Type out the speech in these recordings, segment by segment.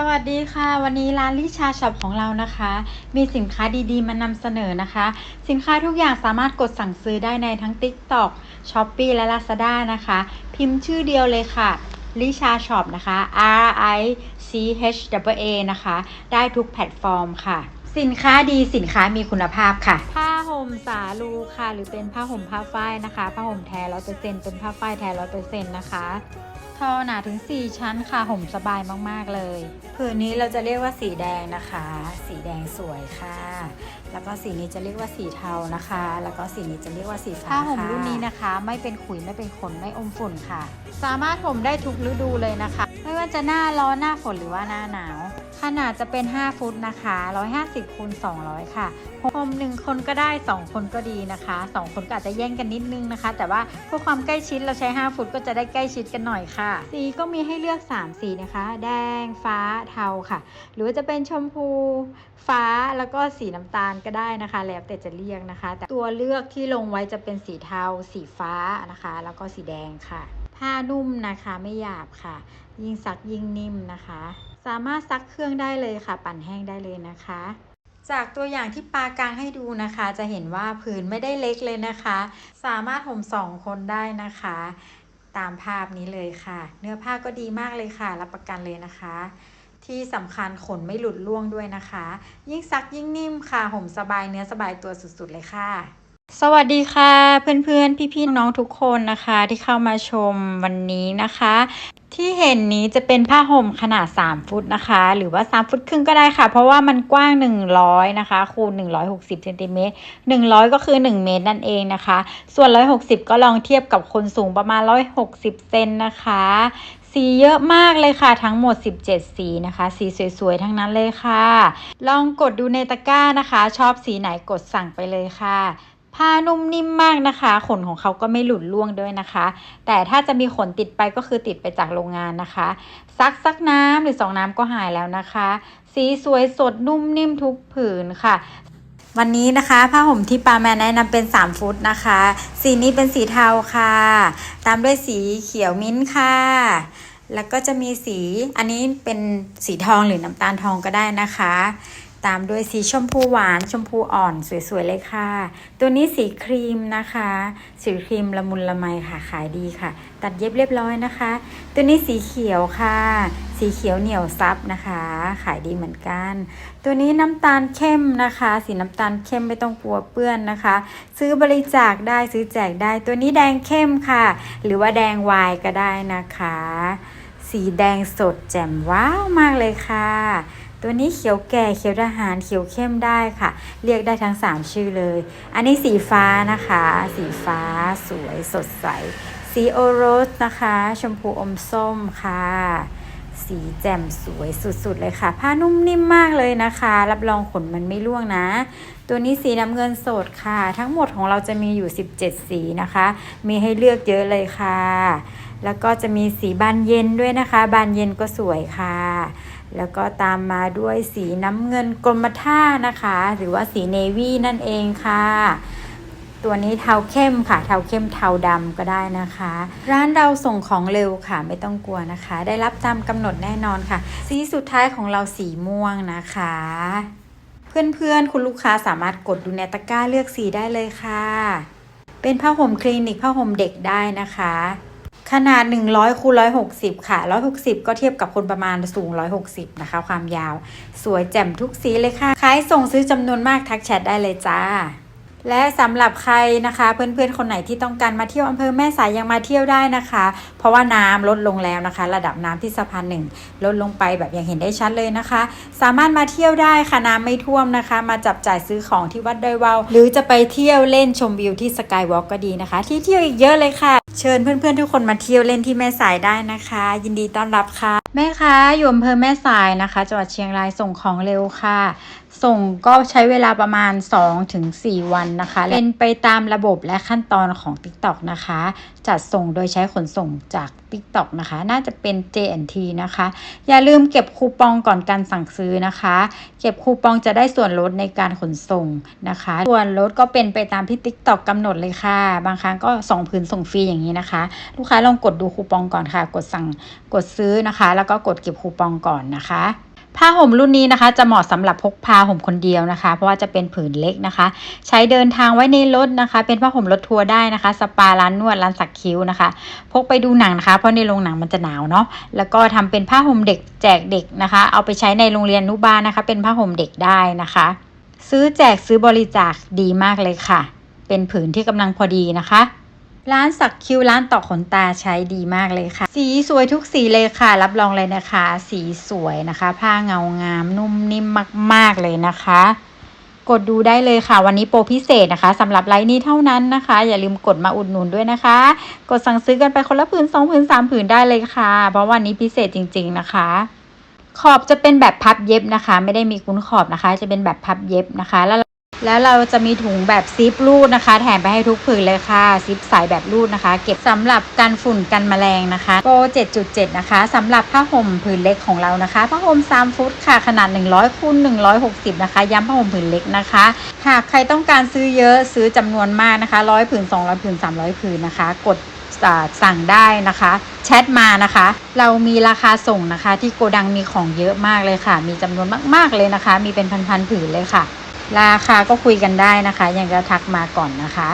สวัสดีค่ะ วันนี้ร้านลิชาช็อปของเรานะคะ มีสินค้าดีๆ มานำเสนอนะคะ สินค้าทุกอย่างสามารถกดสั่งซื้อได้ในทั้ง TikTok Shopee และ Lazada นะคะ พิมพ์ชื่อเดียวเลยค่ะลิชาช็อปนะคะ R I C H A A นะคะ ได้ทุกแพลตฟอร์มค่ะ สินค้าดีสินค้ามีคุณภาพค่ะ ผ้าห่มสาลูค่ะ หรือเป็นผ้าห่มผ้าฝ้ายนะคะ ผ้าห่มแท้ร้อยเปอร์เซ็นต์เป็นผ้าฝ้ายแท้ร้อยเปอร์เซ็นต์นะคะ ทอหนาถึง 4 ชั้นค่ะห่มสบายมากๆเลยผืนนี้เราจะเรียกว่าสีแดงนะคะ สีแดงสวยค่ะ แล้วก็สีนี้จะเรียกว่าสีเทานะคะ แล้วก็สีนี้จะเรียกว่าสีฟ้าผ้าห่มรุ่นนี้นะคะ ไม่เป็นขุยไม่เป็นขนไม่อมฝุ่นค่ะ สามารถห่มได้ทุกฤดูเลยนะคะ ไม่ว่าจะหน้าร้อนหน้าฝนหรือว่าหน้าหนาว ขนาดจะเป็น 5 ฟุตนะคะ 150คูณ200 ค่ะห่มหนึ่งคนก็ได้ 2 คนก็ดีนะคะ 2 คนก็อาจจะแย่งกันนิดนึงนะคะ แต่ว่าเพื่อความใกล้ชิดเราใช้ 5 ฟุตก็จะได้ใกล้ชิดกันหน่อยค่ะ สีก็มีให้เลือก 3 สีนะคะ แดง ฟ้า เทาค่ะ หรือว่าจะเป็นชมพู ฟ้า แล้วก็สีน้ำตาลก็ได้นะคะ แล้วแต่จะเรียกนะคะ แต่ตัวเลือกที่ลงไว้จะเป็นสีเทา สีฟ้านะคะ แล้วก็สีแดงค่ะ ผ้านุ่มนะคะ ไม่หยาบค่ะ ยิ่งซักยิ่งนิ่มนะคะ สามารถซักเครื่องได้เลยค่ะ ปั่นแห้งได้เลยนะคะ จากตัวอย่างที่ปากางให้ดูนะคะ จะเห็นว่าผืนไม่ได้เล็กเลยนะคะ สามารถห่มสองคนได้นะคะ ตามภาพนี้เลยค่ะ เนื้อผ้าก็ดีมากเลยค่ะ รับประกันเลยนะคะ ที่สำคัญขนไม่หลุดร่วงด้วยนะคะ ยิ่งซักยิ่งนิ่มค่ะห่มสบายเนื้อสบายตัวสุดๆเลยค่ะ สวัสดีค่ะเพื่อนๆ พี่ๆน้องๆทุกคนนะคะที่เข้ามาชมวันนี้นะคะ ที่เห็นนี้จะเป็นผ้าห่มขนาด 3 ฟุตนะคะ หรือว่า 3 ฟุตครึ่งก็ได้ค่ะ เพราะว่ามันกว้าง 100 นะคะ คูณ 160เซนติเมตร100 ก็คือ 1 เมตรนั่นเองนะคะ ส่วน 160 ก็ลองเทียบกับคนสูงประมาณ 160 เซนนะคะ สีเยอะมากเลยค่ะทั้งหมด 17 สีนะคะ สีสวยๆ ทั้งนั้นเลยค่ะ ลองกดดูในตะกร้านะคะ ชอบสีไหนกดสั่งไปเลยค่ะ ผ้านุ่มนิ่มมากนะคะ ขนของเขาก็ไม่หลุดร่วงด้วยนะคะ แต่ถ้าจะมีขนติดไปก็คือติดไปจากโรงงานนะคะ ซักซักน้ำหรือสองน้ำก็หายแล้วนะคะ สีสวยสดนุ่มนิ่มทุกผืนค่ะวันนี้นะคะผ้าห่มที่ปาแมนแนะนำเป็น 3 ฟุตนะคะ สีนี้เป็นสีเทาค่ะ ตามด้วยสีเขียวมิ้นค่ะ แล้วก็จะมีสีอันนี้เป็นสีทองหรือน้ำตาลทองก็ได้นะคะ ตามด้วยสีชมพูหวานชมพูอ่อนสวยๆเลยค่ะ ตัวนี้สีครีมนะคะ สีครีมละมุนละไมค่ะขายดีค่ะ ตัดเย็บเรียบร้อยนะคะ ตัวนี้สีเขียวค่ะ สีเขียวเหนียวซับนะคะ ขายดีเหมือนกัน ตัวนี้น้ำตาลเข้มนะคะ สีน้ำตาลเข้มไม่ต้องกลัวเปื้อนนะคะ ซื้อบริจาคได้ซื้อแจกได้ ตัวนี้แดงเข้มค่ะ หรือว่าแดงวายก็ได้นะคะ สีแดงสดแจ่มว้าวมากเลยค่ะ ตัวนี้เขียวแก่เขียวทหารเขียวเข้มได้ค่ะ เรียกได้ทั้ง 3 ชื่อเลย อันนี้สีฟ้านะคะ สีฟ้าสวยสดใส สีโอรสนะคะ ชมพูอมส้มค่ะสีแจ่มสวยสุดๆเลยค่ะ ผ้านุ่มนิ่มมากเลยนะคะ รับรองขนมันไม่ร่วงนะ ตัวนี้สีน้ำเงินสดค่ะ ทั้งหมดของเราจะมีอยู่ 17 สีนะคะ มีให้เลือกเยอะเลยค่ะ แล้วก็จะมีสีบานเย็นด้วยนะคะ บานเย็นก็สวยค่ะ แล้วก็ตามมาด้วยสีน้ำเงินกรมท่านะคะ หรือว่าสีเนวี่นั่นเองค่ะ ตัวนี้เทาเข้มค่ะ เทาเข้มเทาดำก็ได้นะคะ ร้านเราส่งของเร็วค่ะ ไม่ต้องกลัวนะคะ ได้รับตามกำหนดแน่นอนค่ะ สีสุดท้ายของเราสีม่วงนะคะ เพื่อนๆ คุณลูกค้าสามารถกดดูในตะกร้าเลือกสีได้เลยค่ะ เป็นผ้าห่มคลินิกผ้าห่มเด็กได้นะคะ ขนาด 100คูณ160 ค่ะ 160 ก็เทียบกับคนประมาณสูง 160 นะคะ ความยาว สวยแจ่มทุกสีเลยค่ะ ขายส่งซื้อจำนวนมากทักแชทได้เลยจ้า และสำหรับใครนะคะ เพื่อนๆคนไหนที่ต้องการมาเที่ยวอำเภอแม่สายยังมาเที่ยวได้นะคะ เพราะว่าน้ำลดลงแล้วนะคะ ระดับน้ำที่สะพานหนึ่งลดลงไปแบบอย่างเห็นได้ชัดเลยนะคะ สามารถมาเที่ยวได้ค่ะน้ำไม่ท่วมนะคะ มาจับจ่ายซื้อของที่วัดดอยวาวหรือจะไปเที่ยวเล่นชมวิวที่สกายวอล์กก็ดีนะคะ ที่เที่ยวอีกเยอะเลยค่ะ เชิญเพื่อนๆทุกคนมาเที่ยวเล่นที่แม่สายได้นะคะ ยินดีต้อนรับค่ะ แม่ค้าอยู่อำเภอแม่สายนะคะจังหวัดเชียงรายส่งของเร็วค่ะ ส่งก็ใช้เวลาประมาณ 2-4 วันนะคะ เป็นไปตามระบบและขั้นตอนของ TikTok นะคะ จัดส่งโดยใช้ขนส่งจาก TikTok นะคะ น่าจะเป็น JNT นะคะ อย่าลืมเก็บคูปองก่อนการสั่งซื้อนะคะ เก็บคูปองจะได้ส่วนลดในการขนส่งนะคะ ส่วนลดก็เป็นไปตามที่ TikTok กำหนดเลยค่ะ บางครั้งก็2ผืนส่งฟรีอย่างนี้นะคะ ลูกค้าลองกดดูคูปองก่อนค่ะ กดสั่งกดซื้อนะคะ แล้วก็กดเก็บคูปองก่อนนะคะ ผ้าห่มรุ่นนี้นะคะ จะเหมาะสำหรับพกพาห่มคนเดียวนะคะ เพราะว่าจะเป็นผืนเล็กนะคะ ใช้เดินทางไว้ในรถนะคะ เป็นผ้าห่มรถทัวร์ได้นะคะ สปาร้านนวดร้านสักคิ้วนะคะ พกไปดูหนังนะคะ เพราะในโรงหนังมันจะหนาวเนาะแล้วก็ทำเป็นผ้าห่มเด็กแจกเด็กนะคะ เอาไปใช้ในโรงเรียนนุบาลนะคะ เป็นผ้าห่มเด็กได้นะคะ ซื้อแจกซื้อบริจาคดีมากเลยค่ะ เป็นผืนที่กำลังพอดีนะคะ ร้านสักคิ้วร้านต่อขนตาใช้ดีมากเลยค่ะ สีสวยทุกสีเลยค่ะ รับรองเลยนะคะ สีสวยนะคะ ผ้าเงางามนุ่มนิ่มมาก ๆ เลยนะคะ กดดูได้เลยค่ะ วันนี้โปรพิเศษนะคะสำหรับไลน์นี้เท่านั้นนะคะ อย่าลืมกดมาอุดหนุนด้วยนะคะ กดสั่งซื้อกันไปคนละผืนสองผืนสามผืนได้เลยค่ะ เพราะวันนี้พิเศษจริง ๆนะคะขอบจะเป็นแบบพับเย็บนะคะ ไม่ได้มีคุ้นขอบนะคะ จะเป็นแบบพับเย็บนะคะแล้ว แล้วเราจะมีถุงแบบซิปรูดนะคะ แถมไปให้ทุกผืนเลยค่ะ ซิปใสแบบรูดนะคะ เก็บสำหรับกันฝุ่นกันแมลงนะคะโปร7.7 นะคะสำหรับผ้าห่มผืนเล็กของเรานะคะผ้าห่ม3ฟุตค่ะขนาด 100คูณ160 นะคะ ย้ำผ้าห่มผืนเล็กนะคะหากใครต้องการซื้อเยอะซื้อจำนวนมากนะคะ100ผืน200ผืน300ผืนนะคะ กดสั่งได้นะคะแชทมานะคะ เรามีราคาส่งนะคะ ที่โกดังมีของเยอะมากเลยค่ะ มีจำนวนมาก ๆเลยนะคะ มีเป็นพันๆผืนเลยค่ะ ราคาก็คุยกันได้นะคะ ยังจะทักมาก่อนนะคะ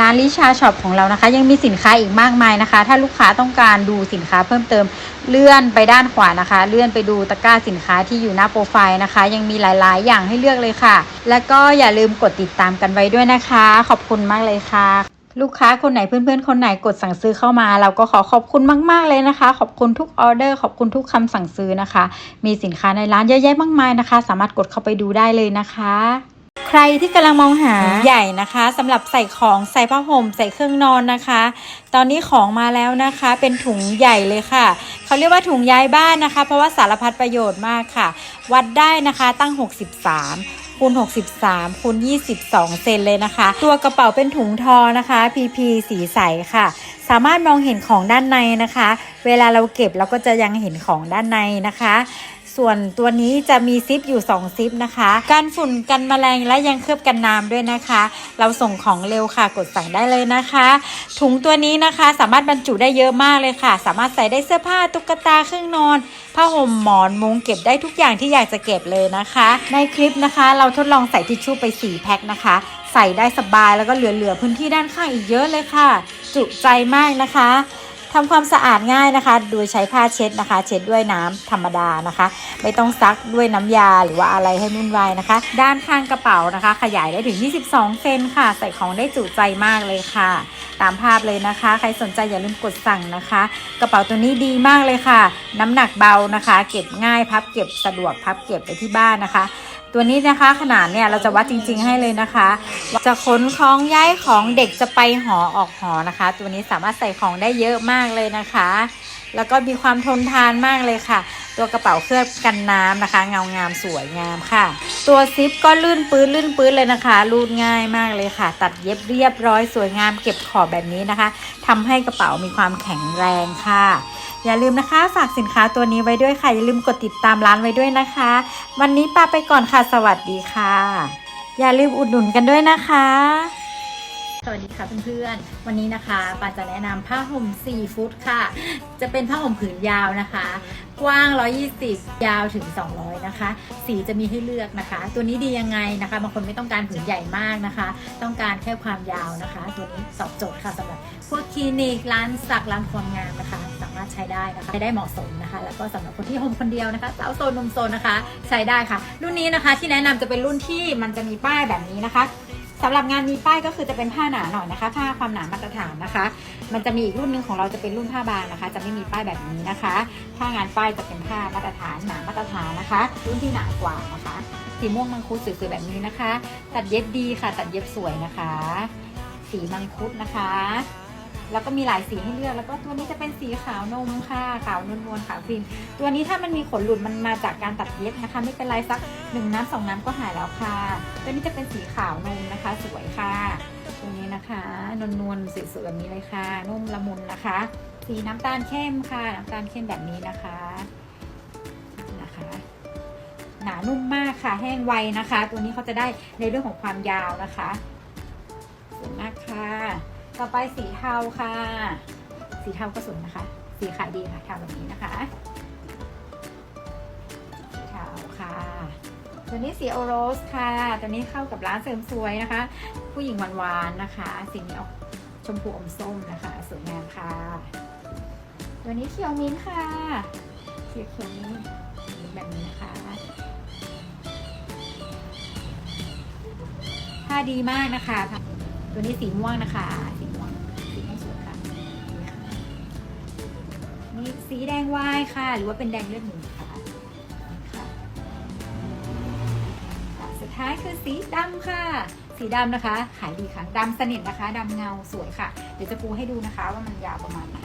ร้านลิชาช็อปของเรานะคะ ยังมีสินค้าอีกมากมายนะคะ ถ้าลูกค้าต้องการดูสินค้าเพิ่มเติมเลื่อนไปด้านขวานะคะ เลื่อนไปดูตะกร้าสินค้าที่อยู่หน้าโปรไฟล์นะคะ ยังมีหลายๆ อย่างให้เลือกเลยค่ะ แล้วก็อย่าลืมกดติดตามกันไว้ด้วยนะคะ ขอบคุณมากเลยค่ะ ลูกค้าคนไหนเพื่อนๆ คนไหนกดสั่งซื้อเข้ามา เราก็ขอขอบคุณมาก ๆ เลยนะคะ ขอบคุณทุกออเดอร์ขอบคุณทุกคำสั่งซื้อนะคะ มีสินค้าในร้านเยอะแยะมากมายนะคะ สามารถกดเข้าไปดูได้เลยนะคะ ใครที่กำลังมองหาใหญ่นะคะสำหรับใส่ของใส่ผ้าห่มใส่เครื่องนอนนะคะ ตอนนี้ของมาแล้วนะคะ เป็นถุงใหญ่เลยค่ะเขาเรียกว่าถุงย้ายบ้านนะคะ เพราะว่าสารพัดประโยชน์มากค่ะ วัดได้นะคะตั้ง 63 คูณ 63 คูณ 22 เซนเลยนะคะ ตัวกระเป๋าเป็นถุงทอนะคะ PP สีใสค่ะ สามารถมองเห็นของด้านในนะคะ เวลาเราเก็บเราก็จะยังเห็นของด้านในนะคะ ส่วนตัวนี้จะมีซิปอยู่ 2 ซิปนะคะ กันฝุ่นกันแมลงและยังเคลือบกันน้ำด้วยนะคะ เราส่งของเร็วค่ะกดสั่งได้เลยนะคะ ถุงตัวนี้นะคะสามารถบรรจุได้เยอะมากเลยค่ะ สามารถใส่ได้เสื้อผ้าตุ๊กตาเครื่องนอนผ้าห่มหมอนมุ้งเก็บได้ทุกอย่างที่อยากจะเก็บเลยนะคะ ในคลิปนะคะ เราทดลองใส่ทิชชู่ไป4แพ็คนะคะใส่ได้สบายแล้วก็เหลือๆพื้นที่ด้านข้างอีกเยอะเลยค่ะ จุใจมากนะคะ ทำความสะอาดง่ายนะคะ โดยใช้ผ้าเช็ดนะคะ เช็ดด้วยน้ำธรรมดานะคะ ไม่ต้องซักด้วยน้ำยาหรือว่าอะไรให้วุ่นวายนะคะ ด้านข้างกระเป๋านะคะ ขยายได้ถึง 22 เซนค่ะ ใส่ของได้จุใจมากเลยค่ะ ตามภาพเลยนะคะ ใครสนใจอย่าลืมกดสั่งนะคะ กระเป๋าตัวนี้ดีมากเลยค่ะ น้ำหนักเบานะคะ เก็บง่ายพับเก็บสะดวกพับเก็บไปที่บ้านนะคะ ตัวนี้นะคะขนาดเนี่ยเราจะวัดจริง ๆให้เลยนะคะจะขนของย้ายของเด็กจะไปหอออกหอนะคะ ตัวนี้สามารถใส่ของได้เยอะมากเลยนะคะ แล้วก็มีความทนทานมากเลยค่ะ ตัวกระเป๋าเคลือบกันน้ำนะคะ เงางามสวยงามค่ะ ตัวซิปก็ลื่นปื้นลื่นปื้นเลยนะคะรูดง่ายมากเลยค่ะ ตัดเย็บเรียบร้อยสวยงามเก็บขอบแบบนี้นะคะทำให้กระเป๋ามีความแข็งแรงค่ะ อย่าลืมนะคะ ฝากสินค้าตัวนี้ไว้ด้วยค่ะ อย่าลืมกดติดตามร้านไว้ด้วยนะคะ วันนี้ปาไปก่อนค่ะ สวัสดีค่ะ อย่าลืมอุดหนุนกันด้วยนะคะ สวัสดีค่ะเพื่อนๆ วันนี้นะคะปาจะแนะนำผ้าห่ม4ฟุตค่ะ จะเป็นผ้าห่มผืนยาวนะคะ กว้าง 120 ยาวถึง 200 นะคะ สีจะมีให้เลือกนะคะ ตัวนี้ดียังไงนะคะบางคนไม่ต้องการผืนใหญ่มากนะคะ ต้องการแค่ความยาวนะคะ ตัวนี้ตอบโจทย์ค่ะสำหรับพวกคลินิกร้านสักร้านความงามนะคะ สามารถใช้ได้นะคะใช้ได้เหมาะสมนะคะ แล้วก็สำหรับคนที่ห่มคนเดียวนะคะสาวโซนนมโซนนะคะ ใช้ได้ค่ะ รุ่นนี้นะคะที่แนะนำจะเป็นรุ่นที่มันจะมีป้ายแบบนี้นะคะ สำหรับงานมีป้ายก็คือจะเป็นผ้าหนาหน่อยนะคะ ผ้าความหนามาตรฐานนะคะ มันจะมีอีกรุ่นหนึ่งของเราจะเป็นรุ่นผ้าบางนะคะ จะไม่มีป้ายแบบนี้นะคะผ้างานป้ายจะเป็นผ้ามาตรฐานหนามาตรฐานนะคะ รุ่นที่หนากว่านะคะสีม่วงมังคุดสวยๆแบบนี้นะคะ ตัดเย็บดีค่ะ ตัดเย็บสวยนะคะ สีมังคุดนะคะ แล้วก็มีหลายสีให้เลือก แล้วก็ตัวนี้จะเป็นสีขาวนมค่ะ ขาวนวลนวลขาวครีม ตัวนี้ถ้ามันมีขนหลุดมันมาจากการตัดเย็บนะคะ ไม่เป็นไรสักหนึ่งน้ำสองน้ำก็หายแล้วค่ะ ตัวนี้จะเป็นสีขาวนมนะคะ สวยค่ะ ตัวนี้นะคะนวลนวลสวยๆแบบนี้เลยค่ะ นุ่มละมุนนะคะ สีน้ำตาลเข้มค่ะ น้ำตาลเข้มแบบนี้นะคะนะคะหนานุ่มมากค่ะ แห้งไวนะคะ ตัวนี้เขาจะได้ในเรื่องของความยาวนะคะสวยมากค่ะ ต่อไปสีเทาค่ะ สีเทาก็สวยนะคะ สีขายดีค่ะเทาแบบนี้นะคะ สีเทาค่ะ ตัวนี้สีโอโรสค่ะ ตัวนี้เข้ากับร้านเสริมสวยนะคะ ผู้หญิงหวานๆนะคะ สีนี้ออกชมพูอมส้มนะคะ สวยงามค่ะ ตัวนี้เขียวมิ้นค่ะเขียวเขียวมิ้นแบบนี้นะคะผ้าดีมากนะคะ ตัวนี้สีม่วงนะคะ สีแดงวายค่ะ หรือว่าเป็นแดงเลือดหมูค่ะสุดท้ายคือสีดำค่ะ สีดำนะคะ ขายดีค่ะดำสนิทนะคะดำเงาสวยค่ะ เดี๋ยวจะปูให้ดูนะคะว่ามันยาวประมาณไหน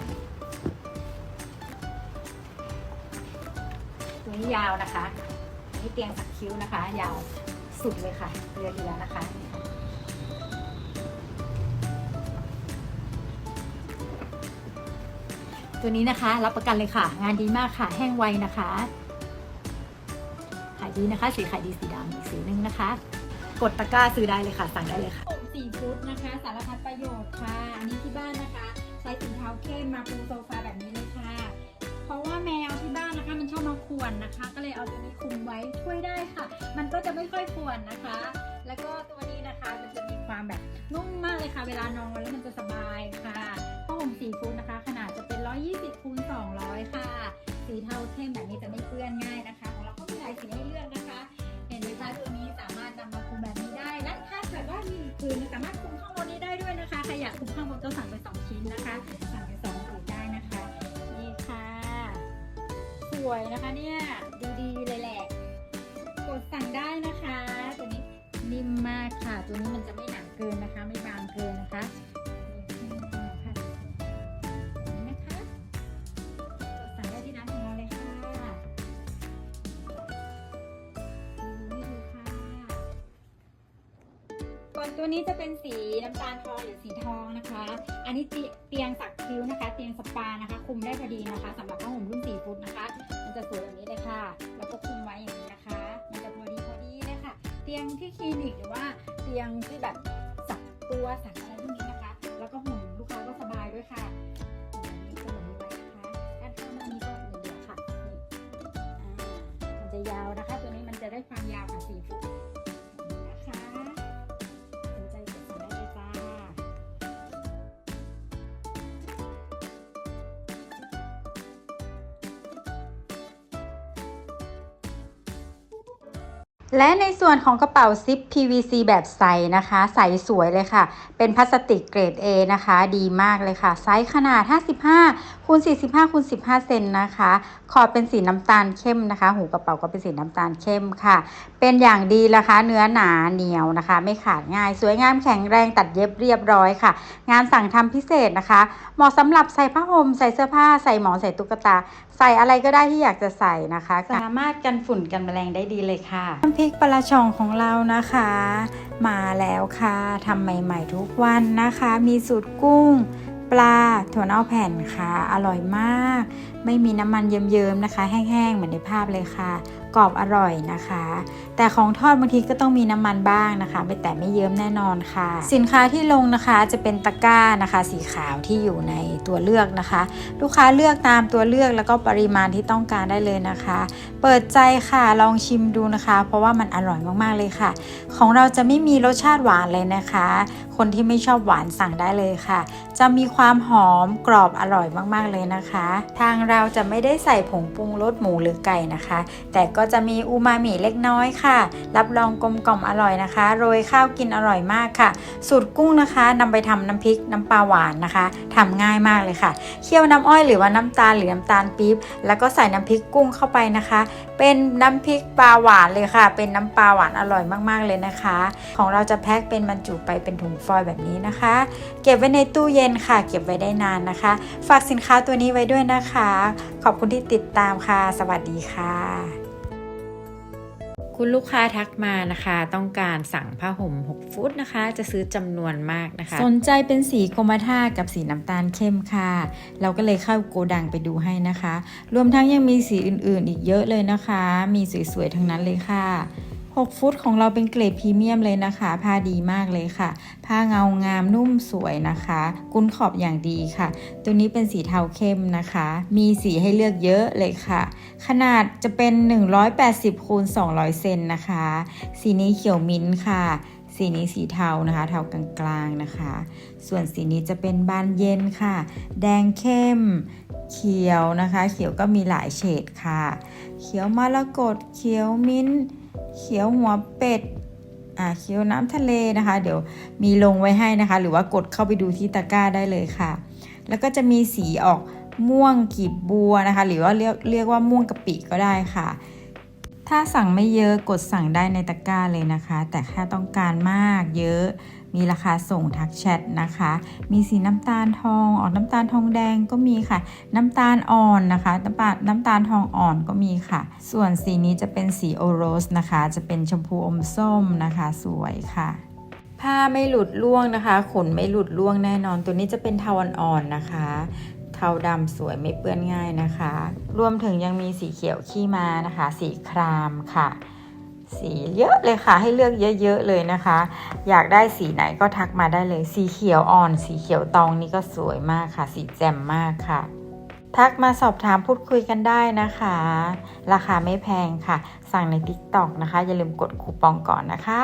ตัวนี้ยาวนะคะนี่เตียงสักคิ้วนะคะ ยาวสุดเลยค่ะเรือเรือนะคะ ตัวนี้นะคะ รับประกันเลยค่ะ งานดีมากค่ะ แห้งไวนะคะ ขายดีนะคะ สีขายดีสีดำอีกสีหนึงนะคะ กดตะกร้าซื้อได้เลยค่ะ สั่งได้เลยค่ะผมสีฟุตนะคะ สารพัดประโยชน์ค่ะ อันนี้ที่บ้านนะคะ ใช้สีเทาเข้มมาปูโซฟาแบบนี้เลยค่ะ เพราะว่าแมวที่บ้านนะคะมันชอบมาข่วนนะคะ ก็เลยเอาตัวนี้คุมไว้ช่วยได้ค่ะ มันก็จะไม่ค่อยข่วนนะคะ แล้วก็ตัวนี้นะคะมันจะมีความแบบนุ่มมากเลยค่ะ เวลานอนแล้วมันจะสบายค่ะผ้าห่มสีฟุตนะคะ 120คูณ200 ค่ะ สีเทาเข้มแบบนี้จะไม่เปื้อนง่ายนะคะ ของเราก็มีหลายสีให้เลือกนะคะ เห็นไหมคะตัวนี้สามารถนำมาคลุมแบบนี้ได้ และถ้าเกิดว่ามีผืนสามารถคลุมข้างบนนี้ได้ด้วยนะคะ ใครอยากคลุมข้างบนก็สั่งไปสองชิ้นนะคะ สั่งไปสองผืนได้นะคะ นี่ค่ะ สวยนะคะเนี่ย ดูดีเลยแหละ กดสั่งได้นะคะ ตัวนี้นิ่มมากค่ะ ตัวนี้มันจะไม่หนาเกินนะคะ ไม่บางเกินนะคะ ตัวนี้จะเป็นสีน้ำตาลทองหรือสีทองนะคะ อันนี้เตียงสักคิ้วนะคะ เตียงสปานะคะ คุมได้พอดีนะคะสำหรับผ้าห่มรุ่นสี่ฟุตนะคะ มันจะสวยแบบนี้เลยค่ะ แล้วก็คุมไว้อย่างนี้นะคะ มันจะพอดีพอดีเลยค่ะ เตียงที่คลินิกหรือว่าเตียงที่แบบสักตัวสักอะ และในส่วนของกระเป๋าซิป PVC แบบใสนะคะ ใสสวยเลยค่ะ เป็นพลาสติกเกรด A นะคะ ดีมากเลยค่ะ ไซส์ขนาด 55คูณ45คูณ15 เซนนะคะ ขอบเป็นสีน้ำตาลเข้มนะคะ หูกระเป๋าก็เป็นสีน้ำตาลเข้มค่ะ เป็นอย่างดีนะคะ เนื้อหนาเหนียวนะคะ ไม่ขาดง่าย สวยงามแข็งแรงตัดเย็บเรียบร้อยค่ะ งานสั่งทำพิเศษนะคะ เหมาะสำหรับใส่ผ้าห่มใส่เสื้อผ้าใส่หมอนใส่ตุ๊กตา ใส่อะไรก็ได้ที่อยากจะใส่นะคะ สามารถกันฝุ่นกันแมลงได้ดีเลยค่ะน้ำพริกปลาช่องของเรานะคะ มาแล้วค่ะทำใหม่ ๆ ทุกวันนะคะ มีสูตรกุ้งปลาถั่วเน่าแผ่นค่ะ อร่อยมาก ไม่มีน้ำมันเยิ้มๆนะคะ แห้งๆ เหมือนในภาพเลยค่ะกรอบอร่อยนะคะ แต่ของทอดบางทีก็ต้องมีน้ำมันบ้างนะคะไม่แต่ไม่เยิ้มแน่นอนค่ะ สินค้าที่ลงนะคะจะเป็นตะกร้านะคะ สีขาวที่อยู่ในตัวเลือกนะคะ ลูกค้าเลือกตามตัวเลือกแล้วก็ปริมาณที่ต้องการได้เลยนะคะ เปิดใจค่ะลองชิมดูนะคะ เพราะว่ามันอร่อยมากๆเลยค่ะ ของเราจะไม่มีรสชาติหวานเลยนะคะ คนที่ไม่ชอบหวานสั่งได้เลยค่ะ จะมีความหอมกรอบอร่อยมากๆเลยนะคะ ทางเราจะไม่ได้ใส่ผงปรุงรสหมูหรือไก่นะคะ แต่ก็จะมีอูมามิเล็กน้อยค่ะ รับรองกลมกล่อมอร่อยนะคะ โรยข้าวกินอร่อยมากค่ะ สูตรกุ้งนะคะนำไปทำน้ำพริกน้ำปลาหวานนะคะทำง่ายมากเลยค่ะเคี่ยวน้ำอ้อยหรือว่าน้ำตาลหรือน้ำตาลปี๊บแล้วก็ใส่น้ำพริกกุ้งเข้าไปนะคะ เป็นน้ำพริกปลาหวานเลยค่ะ เป็นน้ำปลาหวานอร่อยมากๆเลยนะคะ ของเราจะแพ็คเป็นบรรจุไปเป็นถุงฟอยล์แบบนี้นะคะ เก็บไว้ในตู้เย็นค่ะ เก็บไว้ได้นานนะคะ ฝากสินค้าตัวนี้ไว้ด้วยนะคะ ขอบคุณที่ติดตามค่ะ สวัสดีค่ะ คุณลูกค้าทักมานะคะ ต้องการสั่งผ้าห่ม 6 ฟุตนะคะ จะซื้อจำนวนมากนะคะ สนใจเป็นสีกรมท่ากับสีน้ำตาลเข้มค่ะ เราก็เลยเข้าโกดังไปดูให้นะคะ รวมทั้งยังมีสีอื่นๆ อีกเยอะเลยนะคะ มีสวยๆทั้งนั้นเลยค่ะ 6 ฟุตของเราเป็นเกรดพรีเมียมเลยนะคะ ผ้าดีมากเลยค่ะ ผ้าเงางามนุ่มสวยนะคะ กุ้นขอบอย่างดีค่ะ ตัวนี้เป็นสีเทาเข้มนะคะ มีสีให้เลือกเยอะเลยค่ะ ขนาดจะเป็น 180คูณ200 เซนนะคะ สีนี้เขียวมิ้นท์ค่ะสีนี้สีเทานะคะ เทากลางๆนะคะ ส่วนสีนี้จะเป็นบานเย็นค่ะ แดงเข้ม เขียวนะคะ เขียวก็มีหลายเฉดค่ะ เขียวมรกตเขียวมิ้นท์ เขียวหัวเป็ดอ่าเขียวน้ำทะเลนะคะ เดี๋ยวมีลงไว้ให้นะคะ หรือว่ากดเข้าไปดูที่ตะกร้าได้เลยค่ะ แล้วก็จะมีสีออกม่วงกีบบัวนะคะ หรือว่าเรียกเรียกว่าม่วงกะปิก็ได้ค่ะ ถ้าสั่งไม่เยอะกดสั่งได้ในตะกร้าเลยนะคะ แต่แค่ต้องการมากเยอะ มีราคาส่งทักแชทนะคะ มีสีน้ำตาลทองออกน้ำตาลทองแดงก็มีค่ะ น้ำตาลอ่อนนะคะน้ำตาลน้ำตาลทองอ่อนก็มีค่ะ ส่วนสีนี้จะเป็นสีโอโรสนะคะ จะเป็นชมพูอมส้มนะคะสวยค่ะผ้าไม่หลุดร่วงนะคะ ขนไม่หลุดร่วงแน่นอน ตัวนี้จะเป็นเทาอ่อนๆนะคะ เทาดำสวยไม่เปื้อนง่ายนะคะ รวมถึงยังมีสีเขียวขี้ม้านะคะ สีครามค่ะ สีเยอะเลยค่ะ ให้เลือกเยอะ ๆ เลยนะคะ อยากได้สีไหนก็ทักมาได้เลย สีเขียวอ่อน สีเขียวตองนี่ก็สวยมากค่ะ สีแจ่มมากค่ะ ทักมาสอบถามพูดคุยกันได้นะคะ ราคาไม่แพงค่ะ สั่งใน t ิ k t o k นะคะ อย่าลืมกดคูปองก่อนนะคะ